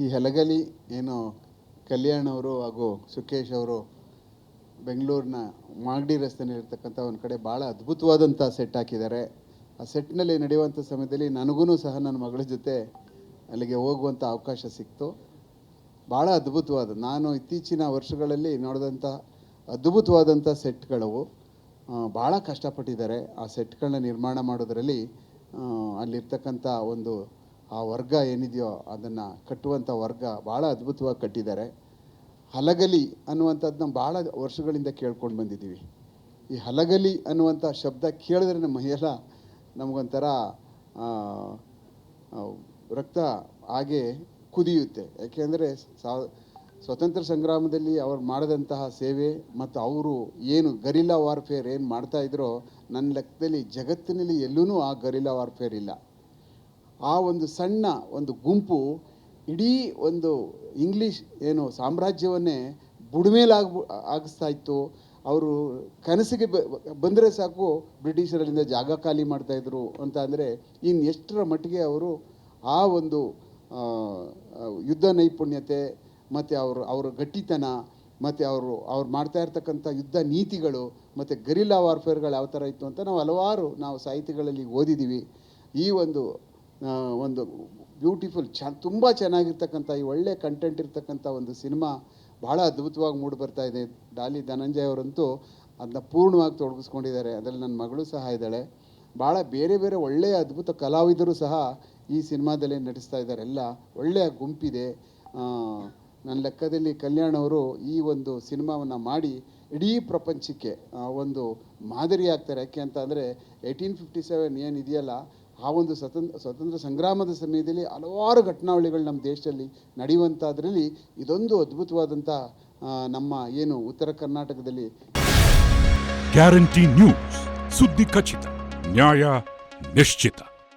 ಈ ಹಲಗಲಿ ಏನು ಕಲ್ಯಾಣ್ ಅವರು ಹಾಗೂ ಸುಖೇಶ್ ಅವರು ಬೆಂಗಳೂರಿನ ಮಾಗಡಿ ರಸ್ತೆಯಲ್ಲಿರ್ತಕ್ಕಂಥ ಒಂದು ಕಡೆ ಭಾಳ ಅದ್ಭುತವಾದಂಥ ಸೆಟ್ ಹಾಕಿದ್ದಾರೆ. ಆ ಸೆಟ್ನಲ್ಲಿ ನಡೆಯುವಂಥ ಸಮಯದಲ್ಲಿ ನನಗೂ ಸಹ ನನ್ನ ಮಗಳ ಜೊತೆ ಅಲ್ಲಿಗೆ ಹೋಗುವಂಥ ಅವಕಾಶ ಸಿಕ್ತು. ಭಾಳ ಅದ್ಭುತವಾದ, ನಾನು ಇತ್ತೀಚಿನ ವರ್ಷಗಳಲ್ಲಿ ನೋಡಿದಂಥ ಅದ್ಭುತವಾದಂಥ ಸೆಟ್ಗಳವು ಭಾಳ ಕಷ್ಟಪಟ್ಟಿದ್ದಾರೆ. ಆ ಸೆಟ್ಗಳನ್ನ ನಿರ್ಮಾಣ ಮಾಡೋದರಲ್ಲಿ ಅಲ್ಲಿರ್ತಕ್ಕಂಥ ಒಂದು ಆ ವರ್ಗ ಏನಿದೆಯೋ ಅದನ್ನು ಕಟ್ಟುವಂಥ ವರ್ಗ ಭಾಳ ಅದ್ಭುತವಾಗಿ ಕಟ್ಟಿದ್ದಾರೆ. ಹಲಗಲಿ ಅನ್ನುವಂಥದ್ದನ್ನ ಭಾಳ ವರ್ಷಗಳಿಂದ ಕೇಳ್ಕೊಂಡು ಬಂದಿದ್ದೀವಿ. ಈ ಹಲಗಲಿ ಅನ್ನುವಂಥ ಶಬ್ದ ಕೇಳಿದ್ರೆ ನಮ್ಮ ಎಲ್ಲ ನಮಗೊಂಥರ ರಕ್ತ ಹಾಗೆ ಕುದಿಯುತ್ತೆ. ಯಾಕೆಂದರೆ ಸಾ ಸ್ವತಂತ್ರ ಸಂಗ್ರಾಮದಲ್ಲಿ ಅವ್ರು ಮಾಡಿದಂತಹ ಸೇವೆ ಮತ್ತು ಅವರು ಏನು ಗರಿಲ್ಲಾ ವಾರ್ಫೇರ್ ಏನು ಮಾಡ್ತಾಯಿದ್ರೋ ನನ್ನ ಲೆಕ್ಕದಲ್ಲಿ ಜಗತ್ತಿನಲ್ಲಿ ಎಲ್ಲೂ ಆ ಗರಿಲ್ಲಾ ವಾರ್ಫೇರ್ ಇಲ್ಲ. ಆ ಒಂದು ಸಣ್ಣ ಒಂದು ಗುಂಪು ಇಡೀ ಒಂದು ಇಂಗ್ಲೀಷ್ ಏನು ಸಾಮ್ರಾಜ್ಯವನ್ನೇ ಬುಡಮೇಲಾಗ ಆಗಿಸ್ತಾ ಇತ್ತು. ಅವರು ಕನಸಿಗೆ ಬಂದರೆ ಸಾಕು ಬ್ರಿಟಿಷರಲ್ಲಿಂದ ಜಾಗ ಖಾಲಿ ಮಾಡ್ತಾಯಿದ್ರು ಅಂತ ಅಂದರೆ ಇನ್ನು ಎಷ್ಟರ ಮಟ್ಟಿಗೆ ಅವರು ಆ ಒಂದು ಯುದ್ಧ ನೈಪುಣ್ಯತೆ ಮತ್ತು ಅವರು, ಅವರ ಗಟ್ಟಿತನ ಮತ್ತು ಅವರು, ಅವ್ರು ಮಾಡ್ತಾ ಇರ್ತಕ್ಕಂಥ ಯುದ್ಧ ನೀತಿಗಳು ಮತ್ತು ಗರಿಲ್ಲಾ ವಾರ್ಫೇರ್ಗಳು ಯಾವ ಥರ ಇತ್ತು ಅಂತ ನಾವು ಹಲವಾರು ನಾವು ಸಾಹಿತ್ಯಗಳಲ್ಲಿ ಓದಿದ್ದೀವಿ. ಈ ಒಂದು ಒಂದು ಬ್ಯೂಟಿಫುಲ್ ಚ, ತುಂಬ ಚೆನ್ನಾಗಿರ್ತಕ್ಕಂಥ ಈ ಒಳ್ಳೆ ಕಂಟೆಂಟ್ ಇರ್ತಕ್ಕಂಥ ಒಂದು ಸಿನಿಮಾ ಭಾಳ ಅದ್ಭುತವಾಗಿ ಮೂಡಿ ಬರ್ತಾ ಇದೆ. ಡಾಲಿ ಧನಂಜಯ್ ಅವರಂತೂ ಅದನ್ನ ಪೂರ್ಣವಾಗಿ ತೊಡಗಿಸ್ಕೊಂಡಿದ್ದಾರೆ. ಅದರಲ್ಲಿ ನನ್ನ ಮಗಳು ಸಹ ಇದ್ದಾಳೆ. ಭಾಳ ಬೇರೆ ಬೇರೆ ಒಳ್ಳೆಯ ಅದ್ಭುತ ಕಲಾವಿದರು ಸಹ ಈ ಸಿನಿಮಾದಲ್ಲಿ ನಟಿಸ್ತಾ ಇದ್ದಾರೆ. ಎಲ್ಲ ಒಳ್ಳೆಯ ಗುಂಪಿದೆ. ನನ್ನ ಲೆಕ್ಕದಲ್ಲಿ ಕಲ್ಯಾಣ್ ಅವರು ಈ ಒಂದು ಸಿನಿಮಾವನ್ನು ಮಾಡಿ ಇಡೀ ಪ್ರಪಂಚಕ್ಕೆ ಒಂದು ಮಾದರಿ ಆಗ್ತಾರೆ. ಯಾಕೆ ಅಂತ ಅಂದರೆ ಏಯ್ಟೀನ್ ಫಿಫ್ಟಿ ಸೆವೆನ್ ಏನು ಇದೆಯಲ್ಲ ಆ ಒಂದು ಸ್ವತಂತ್ರ ಸ್ವತಂತ್ರ ಸಂಗ್ರಾಮದ ಸಮಯದಲ್ಲಿ ಹಲವಾರು ಘಟನಾವಳಿಗಳು ನಮ್ಮ ದೇಶದಲ್ಲಿ ನಡೆಯುವಂಥದ್ರಲ್ಲಿ ಇದೊಂದು ಅದ್ಭುತವಾದಂಥ ನಮ್ಮ ಏನು ಉತ್ತರ ಕರ್ನಾಟಕದಲ್ಲಿ. ಗ್ಯಾರಂಟಿ ನ್ಯೂಸ್ ಸುದ್ದಿ ಖಚಿತ, ನ್ಯಾಯ ನಿಶ್ಚಿತ.